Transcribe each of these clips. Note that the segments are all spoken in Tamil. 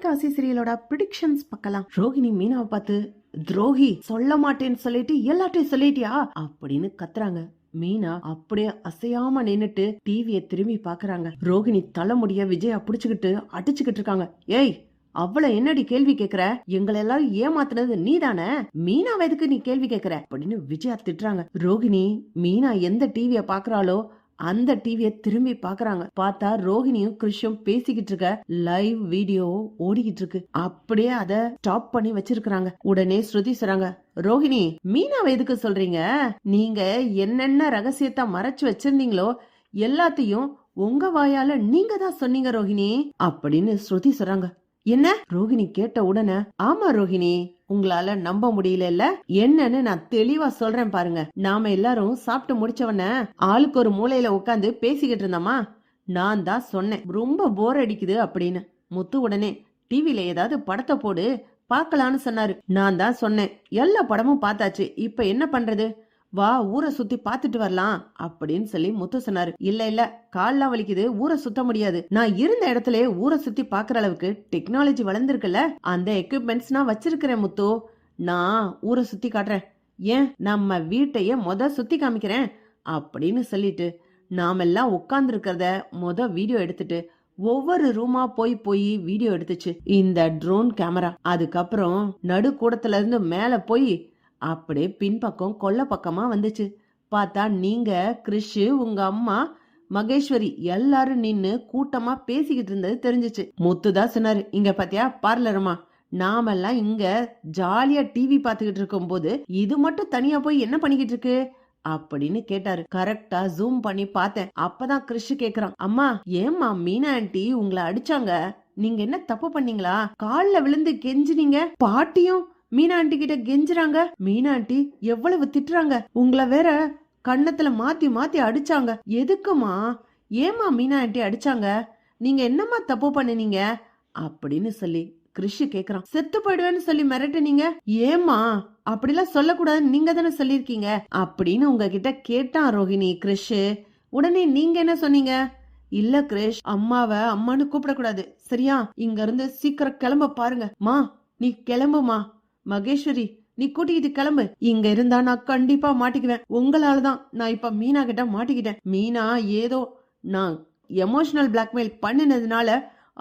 அவினாசி சீரியலோட ப்ரிடிக்ஷன்ஸ் பார்க்கலாம். ரோஹிணி மீனாவை பார்த்து துரோகி சொல்ல மாட்டேன்னு சொல்லிட்டு எல்லாத்தையும் சொல்லிட்டியா? அப்படின்னு கத்துறாங்க. மீனா அப்படியே அசையாம நின்னுட்டு டிவிய திரும்பி பாக்குறாங்க ரோஹிணி தலைமுடிய விஜயா புடிச்சுக்கிட்டு அடிச்சுக்கிட்டு இருக்காங்க. ஏய் அவ்வளவு என்னடி கேள்வி கேக்குற? எங்களை எல்லாரும் ஏமாத்துனது நீ தானே மீனாவை எதுக்கு நீ கேள்வி கேக்குற? அப்படின்னு விஜயா திட்டுறாங்க. ரோகிணி மீனா எந்த டிவிய பாக்குறாளோ அந்த டிவியை திரும்பி பாக்குறாங்க. பார்த்தா ரோஹிணியும் கிருஷும் பேசிக்கிட்டு இருக்க லைவ் வீடியோ ஓடிக்கிட்டு இருக்கு. அப்படியே அத ஸ்டாப் பண்ணி வச்சிருக்காங்க உடனே ஸ்ருதி சொல்றாங்க ரோஹிணி மீனாவை எதுக்கு சொல்றீங்க? நீங்க என்னென்ன ரகசியத்தை மறைச்சு வச்சிருந்தீங்களோ எல்லாத்தையும் உங்க வாயால நீங்க தான் சொன்னீங்க ரோஹிணி. அப்படின்னு ஸ்ருதி சொல்றாங்க. என்ன? ரோஹிணி கேட்ட உடனே ஆமா ரோஹிணி உங்களால நம்ப முடியல என்னன்னு நான் தெளிவா சொல்றேன் பாருங்க. நாம எல்லாரும் சாப்பிட்டு முடிச்சவன ஆளுக்கு ஒரு மூலையில உட்காந்து பேசிக்கிட்டு இருந்தோமா? நான் தான் சொன்னேன் ரொம்ப போர் அடிக்குது அப்படின்னு. முத்து உடனே டிவில ஏதாவது படத்தை போடு பார்க்கலான்னு சொன்னாரு. நான் தான் சொன்னேன். எல்லா படமும் பார்த்தாச்சு. இப்ப என்ன பண்றது? வா ஊரை சுத்தி பார்த்துட்டு வரலாம் அப்படின்னு சொல்லி முத்து சொன்னாரு. இல்ல இல்ல கால்லாம் வலிக்குது ஊரை சுத்த முடியாது. நான் இருந்த இடத்துல ஊரை சுத்தி பாக்குற அளவுக்கு டெக்னாலஜி வளர்ந்துருக்குல்ல அந்த எக்யூப்மெண்ட்ஸ் நான் வச்சிருக்கிறேன் முத்து. நான் ஊரை சுத்தி காட்டுறேன். ஏன் நம்ம வீட்டைய மொத சுத்தி காமிக்கிறேன் அப்படின்னு சொல்லிட்டு நாமெல்லாம் உட்கார்ந்து இருக்கிறத மொத வீடியோ எடுத்துட்டு ஒவ்வொரு ரூமா போய் போய் வீடியோ எடுத்துச்சு. இந்த ட்ரோன் கேமரா அதுக்கப்புறம் நடுக்கூடத்துல இருந்து மேல போய் அப்படியே பின்பக்கம் கொல்ல பக்கமா வந்துச்சு. பார்த்தா நீங்க கிறிஷு உங்க அம்மா மகேஸ்வரி எல்லாரும் நின்னு கூட்டமா பேசிக்கிட்டு இருந்தது தெரிஞ்சுச்சு. முத்துதான் சொன்னாரு இங்க பாத்தியா பார்லருமா நாமெல்லாம் இங்க ஜாலியா டிவி பாத்துக்கிட்டு இருக்கும் போது இது மட்டும் தனியா போய் என்ன பண்ணிக்கிட்டு இருக்கு? அப்படின்னு கேட்டாரு. கரெக்டா ஜூம் பண்ணி பார்த்தேன். அப்பதான் கிறிஷ் கேக்குறான் அம்மா ஏம்மா மீனா ஆண்டி உங்களை அடிச்சாங்க? நீங்க என்ன தப்பு பண்ணீங்களா? கால்ல விழுந்து கெஞ்சினீங்க? பாட்டியும் மீனா ஆண்டி கிட்ட கெஞ்சுறாங்க. மீனா ஆண்டி எவ்வளவு திட்டுறாங்க? உங்களை வேற கண்ணத்துல மாத்தி மாத்தி அடிச்சாங்க. எதுக்குமா? ஏமா மீனா ஆண்டி அடிச்சாங்க? நீங்க என்னம்மா தப்பு பண்ணினீங்க? அப்படின்னு சொல்லி கிருஷி கேக்குறான். செத்து போயிடுவேன்னு சொல்லி மிரட்டுனீங்க? ஏமா அப்படிலாம் சொல்லக்கூடாதுன்னு நீங்க தானே சொல்லியிருக்கீங்க? அப்படின்னு உங்ககிட்ட கேட்டான் ரோஹிணி. கிருஷ் உடனே நீங்க என்ன சொன்னீங்க? இல்ல கிரேஷ் அம்மாவ அம்மான்னு கூப்பிடக்கூடாது. சரியா? இங்க இருந்து சீக்கிரம் கிளம்ப பாருங்க. மா நீ கிளம்புமா? மகேஸ்வரி நீ கூட்டிக்கிட்டு கிளம்பு. இங்க இருந்தா நான் கண்டிப்பா மாட்டிக்குவேன். உங்களாலதான் நான் இப்ப மீனா கிட்ட மாட்டிக்கிட்டேன். மீனா ஏதோ நான் எமோஷனல் பிளாக்மெயில் பண்ணினதுனால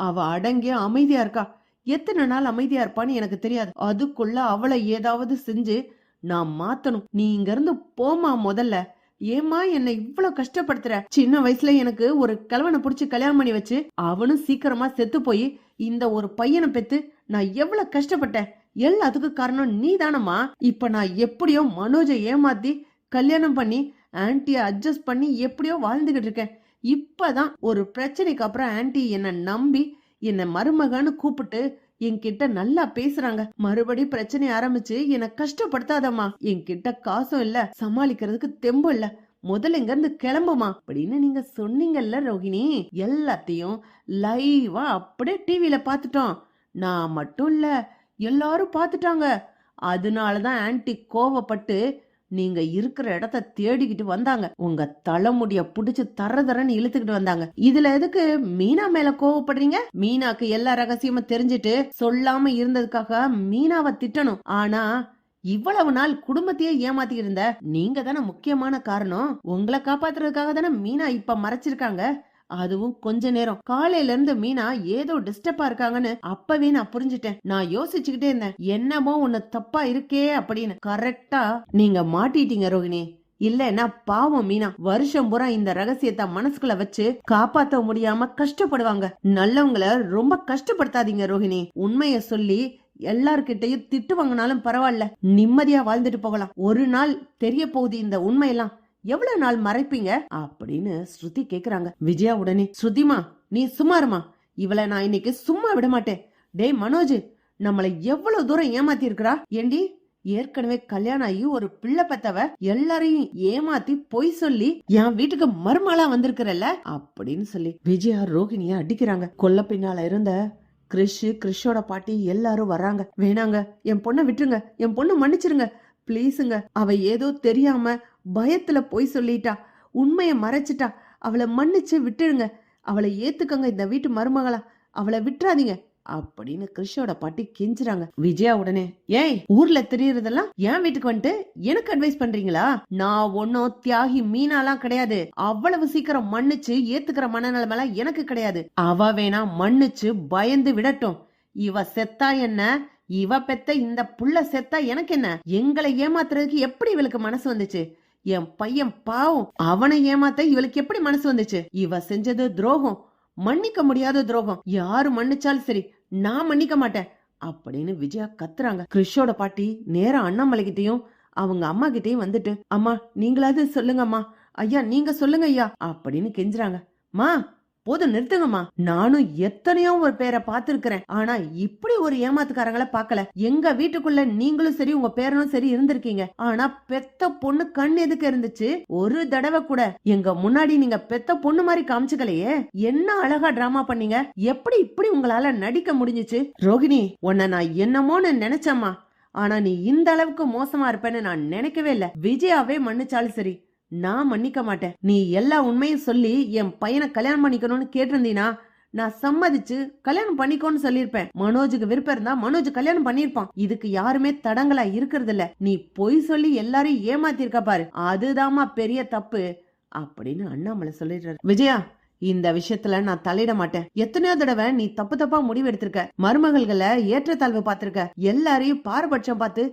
அவ அடங்கிய அமைதியா இருக்கா? எத்தனை நாள் அமைதியா இருப்பான்னு எனக்கு தெரியாது. அதுக்குள்ள அவளை ஏதாவது செஞ்சு நான் மாத்தணும். நீ இங்க இருந்து போமா முதல்ல. ஏமா என்னை இவ்வளவு கஷ்டப்படுத்துற? சின்ன வயசுல எனக்கு ஒரு கிழவனை புடிச்சு கல்யாணம் பண்ணி வச்சு அவனும் சீக்கிரமா செத்து போய் இந்த ஒரு பையனை பெத்து நான் எவ்வளவு கஷ்டப்பட்டேன். எல்லாத்துக்கும் காரணம் நீ தானம்மா இப்ப நான் எப்படியோ மனோஜை ஏமாத்தி கல்யாணம் பண்ணி ஆன்ட்டிய அட்ஜஸ்ட் பண்ணி எப்படியோ வாழ்ந்துகிட்டு இருக்கேன். இப்பதான் ஒரு பிரச்சனைக்கு அப்புறம் ஆன்ட்டி என்னை நம்பி என்னை மருமகன்னு கூப்பிட்டு என்கிட்ட நல்லா பேசுறாங்க. மறுபடி பிரச்சனை ஆரம்பிச்சு என்னை கஷ்டப்படுத்தாதம்மா. என்கிட்ட காசும் இல்ல சமாளிக்கிறதுக்கு தெம்பும் இல்ல. முதல்ல இங்க இருந்து கிளம்புமா அப்படின்னு நீங்க சொன்னீங்கல்ல ரோஹிணி எல்லாத்தையும் லைவா அப்படியே டிவில பாத்துட்டோம் நான் மட்டும் இல்ல எல்லாரும் பார்த்துட்டாங்க. அதனால தான் ஆன்டி கோவப்பட்டு நீங்க இருக்கிற இடத்த தேடிக்கிட்டு வந்தாங்க. உங்க தலைமுடிய புடிச்சு தர தரன்னு இழுத்துக்கிட்டு வந்தாங்க. இதுல எதுக்கு மீனா மேல கோவப்படுறீங்க? மீனாக்கு எல்லா ரகசியமும் தெரிஞ்சுட்டு சொல்லாம இருந்ததுக்காக மீனாவை திட்டணும். ஆனா இவ்வளவு நாள் குடும்பத்தையே ஏமாத்தி இருந்த நீங்க தானே முக்கியமான காரணம். உங்களை காப்பாத்துறதுக்காக தானே மீனா இப்ப மறைச்சிருக்காங்க. அதுவும் கொஞ்ச நேரம். காலையில இருந்து மீனா ஏதோ டிஸ்டர்பா இருக்காங்கன்னு அப்பவே நான் புரிஞ்சுட்டேன். நான் யோசிச்சுக்கிட்டே இருந்தேன். என்னமோ உன்ன தப்பா இருக்கே அப்படின்னு. கரெக்டா நீங்க மாட்டிட்டீங்க ரோகிணி. இல்லன்னா பாவம் மீனா. வருஷம் பூரா இந்த ரகசியத்தை மனசுக்குள்ள வச்சு காப்பாத்த முடியாம கஷ்டப்படுவாங்க. நல்லவங்களை ரொம்ப கஷ்டப்படுத்தாதீங்க ரோஹிணி உண்மைய சொல்லி எல்லார்கிட்டயும் திட்டு வாங்கினாலும் பரவாயில்ல. நிம்மதியா வாழ்ந்துட்டு போகலாம். ஒரு நாள் தெரிய போகுது இந்த உண்மையெல்லாம். எவ்வளவு நாள் மறைப்பீங்க? அப்படின்னு ஸ்ருதி கேக்குறாங்க. விஜயா உடனே ஸ்ருதிமா நீ சும்மாருமா இவளை நான் இன்னைக்கு சும்மா விட மாட்டேன். டேய் மனோஜ் நம்மளை எவ்வளவு தூரம் ஏமாத்தி இருக்கிறா ஏண்டி ஏற்கனவே கல்யாணம் ஆகி ஒரு பிள்ளை பெத்தவ எல்லாரையும் ஏமாத்தி பொய் சொல்லி என் வீட்டுக்கு மருமலா வந்திருக்கிறல்ல? அப்படின்னு சொல்லி விஜயா ரோகிணிய அடிக்கிறாங்க. கொல்ல பின்னால இருந்த கிறிஷ் கிறிஷோட பாட்டி எல்லாரும் வர்றாங்க. வேணாங்க என் பொண்ணை விட்டுருங்க. என் பொண்ணு மன்னிச்சிருங்க. ப்ளீஸுங்க. அவ ஏதோ தெரியாம பயத்துல போய் சொல்லிட்டா. உண்மைய மறைச்சிட்டா. அவளை மன்னிச்சு விட்டுடுங்க. அவளை ஏத்துக்கங்க இந்த வீட்டு மருமகளா. அவளை விட்டுறாதீங்க. அப்படின்னு கிருஷோட பாட்டி கெஞ்சுறாங்க. விஜயா உடனே ஏய் ஊர்ல தெரியறதெல்லாம் என் வீட்டுக்கு வந்துட்டு எனக்கு அட்வைஸ் பண்றீங்களா? நான் ஒன்னும் தியாகி மீனாலாம் கிடையாது. அவ்வளவு சீக்கிரம் மன்னிச்சு ஏத்துக்கிற மனநிலைமெல்லாம் எனக்கு கிடையாது. அவ வேணா மன்னிச்சு பயந்து விடட்டும். இவ செத்தா என்ன? இவ பெத்த இந்த புள்ள செத்தா எனக்கு என்ன? எங்களை ஏமாத்துறதுக்கு எப்படி இவளுக்கு மனசு வந்துச்சு? என் பையன் பாவம் அவனை ஏமாத்த இவளுக்கு எப்படி மனசு வந்துச்சு? இவ செஞ்சது துரோகம். மன்னிக்க முடியாத துரோகம். யாரு மன்னிச்சாலும் சரி நான் மன்னிக்க மாட்டேன் அப்படின்னு விஜயா கத்துறாங்க. கிறிஷோட பாட்டி நேரம் அண்ணாமலை கிட்டயும் அவங்க அம்மா கிட்டயும் வந்துட்டு அம்மா நீங்களாவது சொல்லுங்க அம்மா ஐயா நீங்க சொல்லுங்க ஐயா அப்படின்னு கெஞ்சுறாங்க. மா போது நிறுத்துங்கம்மா. நானும் எத்தனையோ ஒரு பேரை பார்த்திருக்கிறேன். ஆனா இப்படி ஒரு ஏமாத்துக்காரங்கள பார்க்கல. எங்க வீட்டுக்குள்ள நீங்களும் சரி உங்க பேரனும் சரி இருந்திருக்கீங்க. ஆனா பெத்த பொண்ணு கண் எதுக்கு இருந்துச்சு? ஒரு தடவை கூட. எங்க முன்னாடி நீங்க பெத்த பொண்ணு மாதிரி காமிச்சுக்கலையே. என்ன அழகா டிராமா பண்ணீங்க? எப்படி இப்படி உங்களால நடிக்க முடிஞ்சுச்சு? ரோகிணி உன்னை நான் என்னமோன்னு நினைச்சம்மா. ஆனா நீ இந்த அளவுக்கு மோசமா இருப்பேன்னு நான் நினைக்கவே இல்ல. விஜயாவே மன்னிச்சாலும் சரி. நான் மன்னிக்க மாட்டேன். நீ எல்லா உண்மையும் சொல்லி என் பையனை கல்யாணம் பண்ணிக்கணும்னு கேட்டிருந்தீனா நான் சம்மதிச்சு கல்யாணம் பண்ணிக்கோன்னு சொல்லியிருப்பேன். மனோஜுக்கு விருப்பம் இருந்தா மனோஜ் கல்யாணம் பண்ணிருப்பான் இதுக்கு யாருமே தடங்களா இருக்கிறது இல்ல நீ பொய் சொல்லி எல்லாரையும் ஏமாத்திருக்க பாரு. அதுதாமா பெரிய தப்பு அப்படின்னு அண்ணாமலை சொல்லிடுறாரு. விஜயா இந்த விஷயத்துல நான் தலையிட மாட்டேன். எத்தனையோ தடவை நீ தப்பு தப்பா முடிவு எடுத்திருக்க மருமகள்களை ஏற்றத்தாழ்வு பார்த்திருக்க. எல்லாரையும் பாரபட்சம் பார்த்து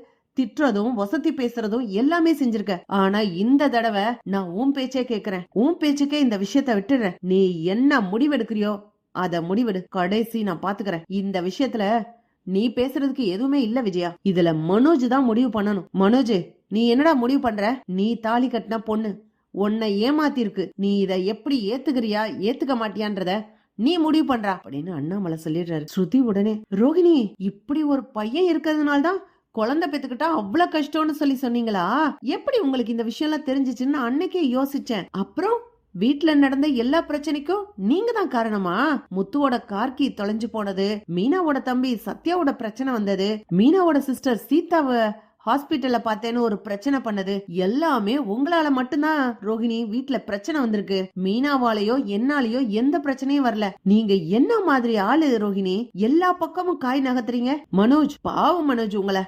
திட்டுறதும் வசதி பேசுறதும் எல்லாமே செஞ்சிருக்க. ஆனா இந்த தடவை நான் உன் பேச்சே கேக்குறேன். உன் பேச்சுக்கே இந்த விஷயத்த விட்டுடுறேன் நீ என்ன முடிவெடுக்கிறியோ அத முடிவெடு. கடைசி நான் பாத்துக்கிறேன். இந்த விஷயத்துல நீ பேசுறதுக்கு எதுவுமே இல்ல விஜயா. இதுல மனோஜ் தான் முடிவு பண்ணணும். மனோஜ் நீ என்னடா முடிவு பண்ற? நீ தாலி கட்டின பொண்ணு. உன்னை ஏமாத்திருக்கு. நீ இத எப்படி ஏத்துக்கிறியா ஏத்துக்க மாட்டியான்றத நீ முடிவு பண்றா. அப்படின்னு அண்ணாமலை சொல்லிடுறாரு. ஸ்ருதி உடனே ரோகிணி இப்படி ஒரு பையன் இருக்கிறதுனால தான் குழந்தை பெத்துக்கிட்டா அவ்வளவு கஷ்டம்னு சொல்லி சொன்னீங்களா? எப்படி உங்களுக்கு இந்த விஷயம் எல்லாம் தெரிஞ்சிச்சுன்னு அன்னைக்கே யோசிச்சேன். அப்புறம் வீட்ல நடந்த எல்லா பிரச்சனைக்கும் நீங்க தான் காரணமா? முத்துவோட கார்கி தொலைஞ்சு போனது மீனாவோட தம்பி சத்யாவோட பிரச்சனை வந்தது மீனாவோட சிஸ்டர் சீதாவை ஹாஸ்பிட்டல்ல பார்த்தேன்னு ஒரு பிரச்சனை பண்ணது. எல்லாமே உங்களால மட்டும்தான் ரோகிணி வீட்ல பிரச்சனை வந்திருக்கு. மீனாவாலேயோ என்னாலேயோ எந்த பிரச்சனையும் வரல. நீங்க என்ன மாதிரி ஆளு ரோஹிணி? எல்லா பக்கமும் காய் நகர்த்துறீங்க. மனோஜ் பாவம் மனோஜ் உங்களை.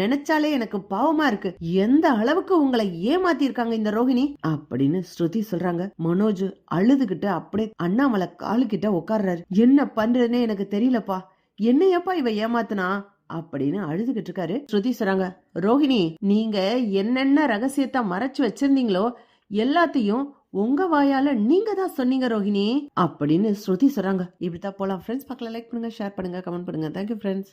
நினைச்சாலே எனக்கு பாவமா இருக்கு. எந்த அளவுக்கு உங்களை ஏமாத்தி இருக்காங்க இந்த ரோகிணி அப்படின்னு ஸ்ருதி சொல்றாங்க. மனோஜ் அழுதுகிட்டு அப்படியே அண்ணாமலை காலு கிட்ட உட்கார்றாரு. என்ன பண்றதுன்னே எனக்கு தெரியலப்பா. என்னையப்பா இவ ஏமாத்துனா? அப்படின்னு அழுதுகிட்டு இருக்காரு. ஸ்ருதி சொல்றாங்க ரோஹிணி நீங்க என்னென்ன ரகசியத்தை மறைச்சு வச்சிருந்தீங்களோ எல்லாத்தையும் உங்க வாயால நீங்க தான் சொன்னீங்க ரோஹிணி. அப்படின்னு ஸ்ருதி சொல்றாங்க. இப்படித்தான் போலாம். ஃப்ரெண்ட்ஸ் பக்கம் லைக் பண்ணுங்க ஷேர் பண்ணுங்க கமெண்ட் பண்ணுங்க. Thank you friends